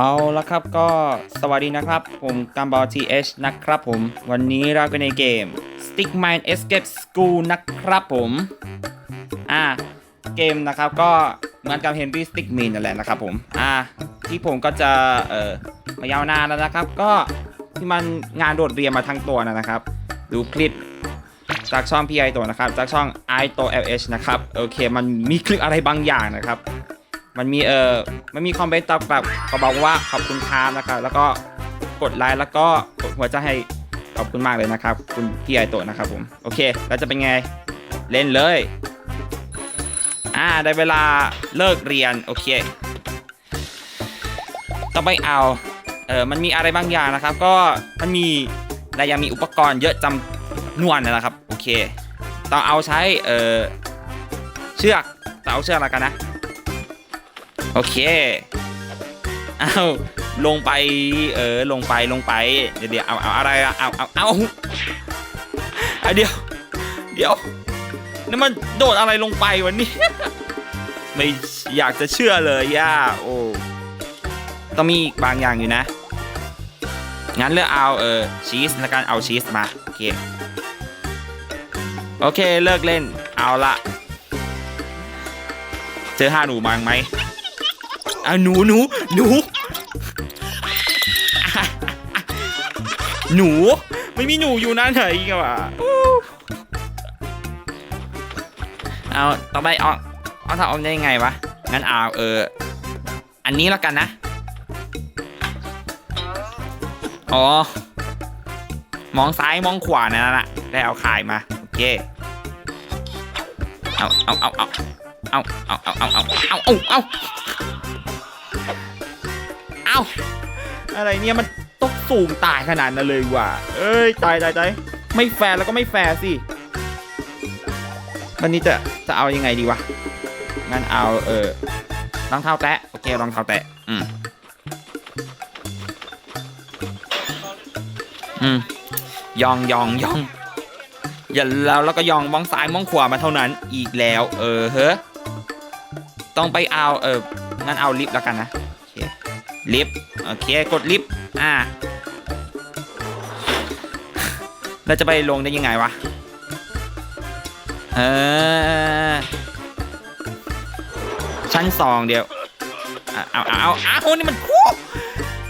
เอาละครับก็สวัสดีนะครับ ผมกัมบอลทีเอชนะครับผม วันนี้เราก็ในเกม Stick Mine Escape School นะครับผม อ่า เกมนะครับก็เหมือนกับ Henry Stick Mine นั่นแหละนะครับผม อ่า ที่ผมก็จะเอ่อมายาวนานแล้วนะครับ ก็ที่มันงานโดดเรียนมาทั้งตัวนะครับ ดูคลิปจากช่อง PI ตัวนะครับ จากช่อง i ตัว LH นะครับ โอเค มันมีคลิปอะไรบางอย่างนะครับ มันมีเออมันมีคอมเมนต์ตอบแบบขาบอกว่าขอบคุณครับนะครับแล้วก็กดไลค์แล้วก็กดหัวใจให้ขอบคุณมากเลยนะครับ คุณพี่ไอโตะนะครับผมโอเค แล้วจะเป็นไงเล่นเลย อ่าได้เวลาเลิกเรียนโอเคต่องไปเอาเออมันมีอะไรบางอย่างนะครับ ก็มันมีและยังมีอุปกรณ์เยอะจำนวนนะครับโอเคต้องเอาใช้เออเชือกต้องเอาเชือกแล้วกันนะ โอเคเอาลงไป เออ ลงไป ลงไป เดี๋ยวเดี๋ยวเอาเอาอะไรอะเอาเอาเอาเอาเดี๋ยว เดี๋ยว นี่มันโดดอะไรลงไปวันนี้ ไม่อยากจะเชื่อเลยย่า โอ้ ต้องมีบางอย่างอยู่นะ งั้นเลือกเอา เออ ชีสแล้วกัน เอาชีสมา โอเค โอเค เลิกเล่น เอาละ เจอห้าหนูมังไหม อะหนูหนูหนู หนู ไม่มีหนูอยู่นั่นเหรออีกว่ะเอาต่อไปเอาเอาถ้าเอาได้ยังไงวะ งั้นเอาเออ อันนี้แล้วกันนะ อ๋อ มองซ้ายมองขวานั่นแหละได้เอาขายมา โอเค เอาเอาเอาเอาเอาเอาเอาเอาเอาเอาเอาาอะไรเนี่ยมันตกสูงตายขนาดนั้นเลยว่ะ เอ้ยตายตายตายไม่แฟร์แล้วก็ไม่แฟร์สิวันนี้จะจะเอายังไงดีวะ งั้นเอาเออรองเท้าแตะโอเครองเท้าแตะ อืม อืม ยองยองยอง อย่าแล้วแล้วก็ยองมองซ้ายมองขวามาเท่านั้นอีกแล้ว เออเฮ้ต้องไปเอาเอองั้นเอาลิฟต์แล้วกันนะ ลิฟต์โอเคกดลิฟต์อ่าแล้วจะไปลงได้ยังไงวะเออชั้นสองเดียวเอาเอาเอาเอานี่มันครู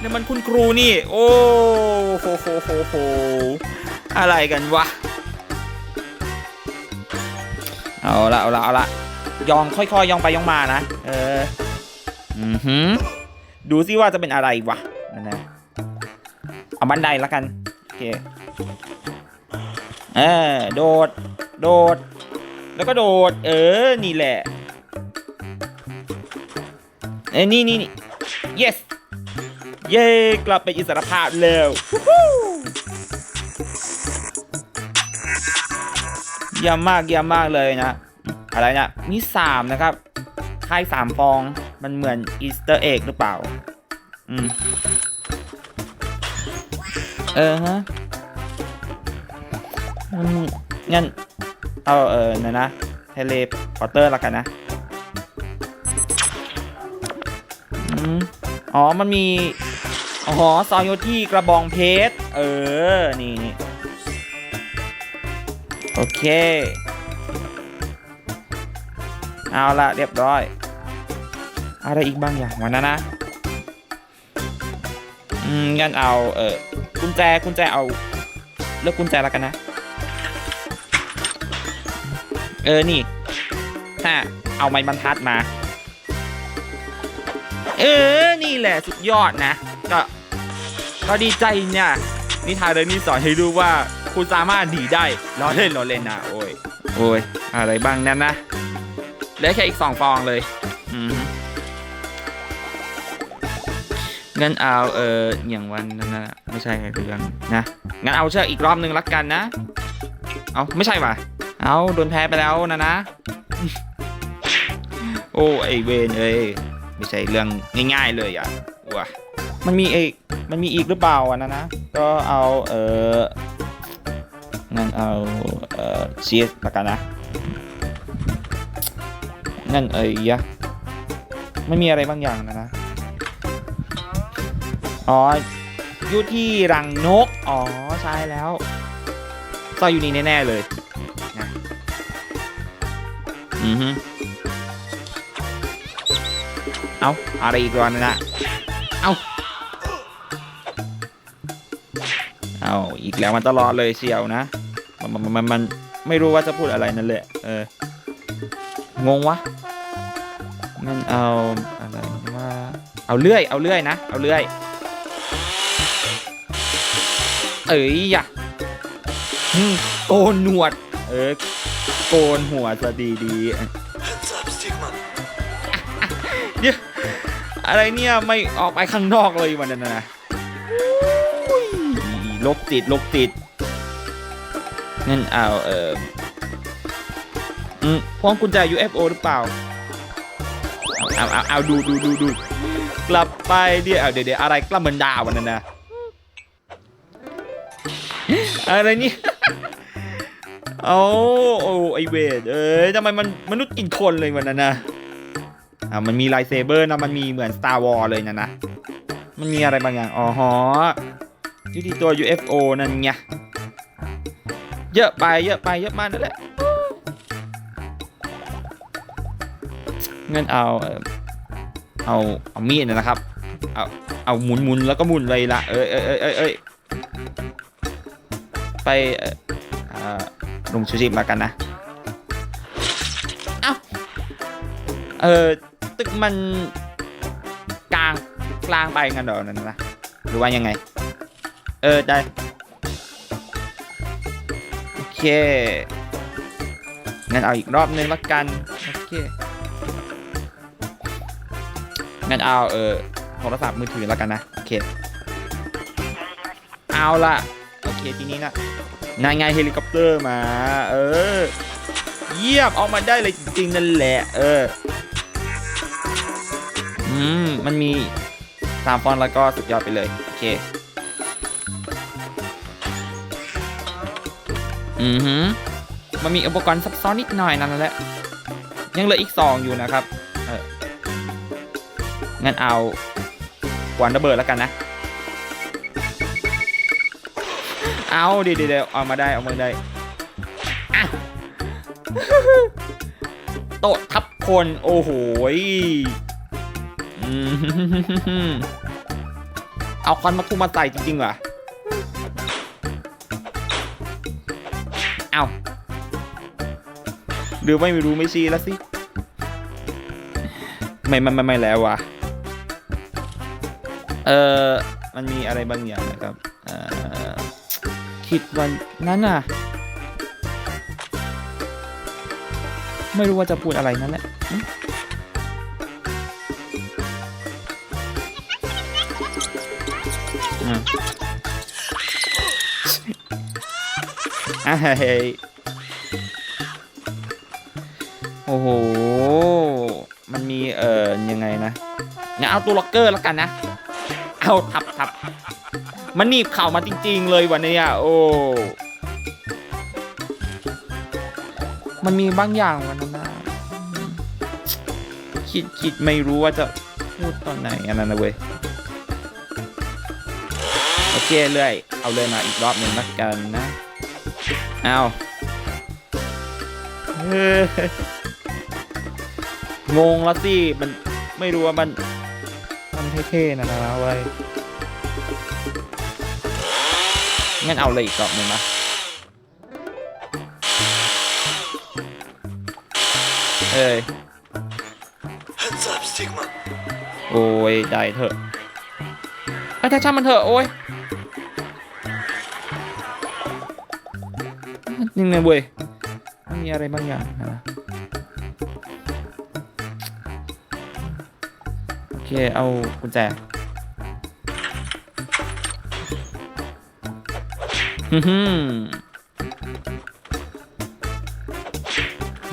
นี่มันคุณครูนี่ โอ้โหโหโหโหอะไรกันวะเอาละเอาละเอาละยองค่อยๆยองไปยองมานะเอออือหือ ดูซิว่าจะเป็นอะไรวะนั่นนะเอาบันไดแล้วกัน โอเคเออโดด โดด แล้วก็โดด เออ นี่แหละ เอ้นี่นี่นี่ yes เย้กลับเป็นอิสรภาพแล้วเยี่ยมมากเยี่ยมมากเลยนะ อะไรนะมีสามนะครับไข่สามฟอง มันเหมือนอีสเตอร์เอ็กหรือเปล่า อืม เออฮะงั้น เอาเออนะนะเทเลพอร์เตอร์ละกันนะอืมอ๋อ มันมี อ๋อซอยโยที่กระบองเพชร เออ นี่นี่โอเค เอาละเรียบร้อย อะไรอีกบางอย่างวันนั้นนะอืมงั้นเอาเออกุญแจกุญแจเอาเลือกกุญแจแล้วกันนะ เออนี่ฮะเอาไม้บรรทัดมา เออนี่แหละสุดยอดนะ ก็ก็ดีใจเนี่ยนิทานเรื่องนี้สอนให้รู้ว่าคุณสามารถหนีได้ล้อเล่นล้อเล่นนะโอ้ยโอ้ยอะไรบ้างนั่นนะเหลือแค่อีกสองฟองเลย อืม งั้นเอาเอออย่างวันนั้นนะไม่ใช่เรื่องนะงั้นเอาเชือกอีกรอบนึงละกันนะ เอาไม่ใช่ว่ะเอาโดนแพ้ไปแล้วนะนะ โอ้ไอเวนเอ้ยไม่ใช่เรื่องง่าย ๆเลยอะว้ามันมีเอกมันมีอีกหรือเปล่าอันนั้นนะก็เอาเอองั้นเอาเออชีสละกันนะนั่นเอ้ยยะไม่มีอะไรบางอย่างนะนะ อ๋ออยู่ที่รังนก อ๋อใช่แล้วซอนอยู่นี่แน่ ๆ เลยนะอือฮึเอาอะไรอีกวันนะเอาเอาอีกแล้วมันตลอดเลยเชียวนะ มันมันมันมันไม่รู้ว่าจะพูดอะไรนั่นแหละ เอองงวะมันเอาอะไรว่าเอาเลื่อย เอาเลื่อยนะ เอาเลื่อย เอ้ยอย่าโกนหนวด เออโกนหัวจะดีดีเดี๋ยวอะไรเนี่ยไม่ออกไปข้างนอกเลยวันนั้นนะลกติดลกติดงั้นเอาเอออืมพวงกุญแจ UFO หรือเปล่า เอาเอาเอาดูดูดูดูกลับไปเดี๋ยวเดี๋ยวอะไรกล้าเหมือนดาวันนั้นนะ อะไรนี่ยโอ้โอ้ไอเวทเอ้ยทำไมมันมนุษย์กินคนเลยวันนั้นนะอ่ามันมีไลเซเบอร์นะมันมีเหมือน Star Wars เลยนะนะ มันมีอะไรบางอย่างอ๋อฮะอยู่ที่ตัว UFO นั่นไงเยอะไปเยอะไปเยอะมากนั่นแหละงั้นเอาเอาเอามีดนะครับ เอาเอาหมุนหมุนแล้วก็หมุนเลยละเอ้ยเอ้ยเอ้ยเอ้ย ไปเอ่ออ่าลงชูชีพแล้วกันนะ เอ้า เออตึกมันกลางกลางไปงั้นเหรอนั่นนะหรือว่ายังไง เออ ได้ โอเค งั้นเอาอีกรอบนึงละกัน โอเค งั้นเอาเออโทรศัพท์มือถือละกันนะ โอเค เอาละ โอเคทีนี้นะนายไงเฮลิคอปเตอร์มา เออ เยี่ยมเอามาได้เลยจริงๆนั่นแหละ เออ อืม มันมีสามฟอนแล้วก็สุดยอดไปเลย โอเค อือหือมันมีอุปกรณ์ซับซ้อนนิดหน่อยนั่นแหละ ยังเหลืออีกสองอยู่นะครับ เอองั้นเอากวนระเบิดแล้วกันนะ เอาเดี๋ยวเดี๋ยวเอามาได้เอามาได้อะโตะทับคนโอ้โหเอาคอนมาคุมมาใส่จริงๆเหรอเอาหรือไม่รู้ไม่ชี้แล้วสิ ไม่ไม่ไม่ไม่แล้ววะเออมันมีอะไรบางอย่างนะครับิดวันนั้นน่ะ ไม่รู้ว่าจะพูดอะไรนั่นแหละอืมอืมอะเฮ้ยโอ้โห มันมีเอ่อยังไงนะงั้นเอาตัวล็อกเกอร์แล้วกันนะ เอาทับทับ มันหนีบเข่ามาจริง ๆ เลยวันนี้อะโอ้มันมีบางอย่างวันนั้นนะคิดคิดไม่รู้ว่าจะพูดตอนไหนอันนั้นนะเว้ยโอเคเรื่อยเอาเลยมาอีกรอบหนึ่งละกันนะเอางงล้วสิมันไม่รู้ว่ามันมันเท่ๆนะนะเว้ย งั้นเอาเลยอีกรอบหนึ่งนะเอ้ยโอ้ยได้เถอะไอ้ถ้าช่างมันเถอะโอ้ยนี่ไงเว้ยมันมีอะไรบางอย่างนะโอเคเอากุญแจ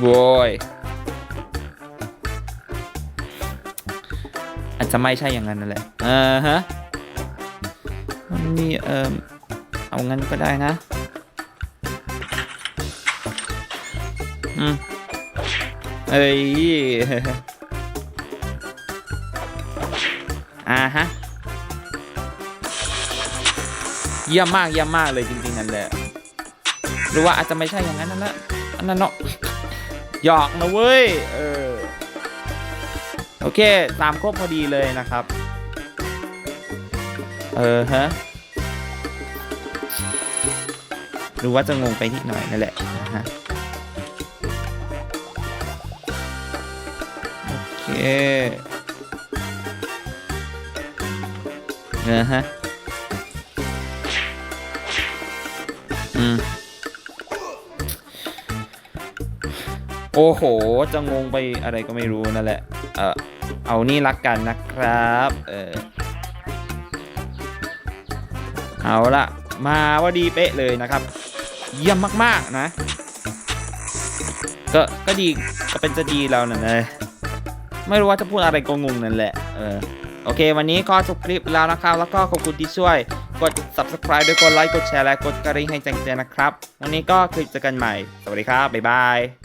โว้ยอาจจะไม่ใช่อย่างนั้นนั่นแหละอ่าฮะมันมีเอ่อเอางั้นก็ได้นะ อืมเอ้ยอ่าฮะ เยี่ยมมากเยี่ยมมากเลยจริงๆนั่นแหละหรือว่าอาจจะไม่ใช่อย่างนั้นนั่นแหละอันนั้นเนาะหยอกนะเว้ยเออโอเคตามครบพอดีเลยนะครับ เออฮะหรือว่าจะงงไปนิดหน่อยนั่นแหละนะฮะโอเคเออฮะ อืม โอ้โห จะงงไปอะไรก็ไม่รู้นั่นแหละ เออเอานี่รักกันนะครับ เออ เอาละมาว่าดีเป๊ะเลยนะครับ เยี่ยมมากๆนะ ก็ ก็ดี ก็เป็นจะดีแล้วนั่นเลยไม่รู้ว่าจะพูดอะไรก็งงนั่นแหละ เออ โอเค วันนี้ก็จบคลิปแล้วนะครับ แล้วก็ขอบคุณที่ช่วย กด subscribe ด้วยกดไลค์ กดแชร์ และกดกระดิ่งให้แจ้งเตือนนะครับ วันนี้ก็คือเจอกันใหม่ สวัสดีครับ บ๊ายบาย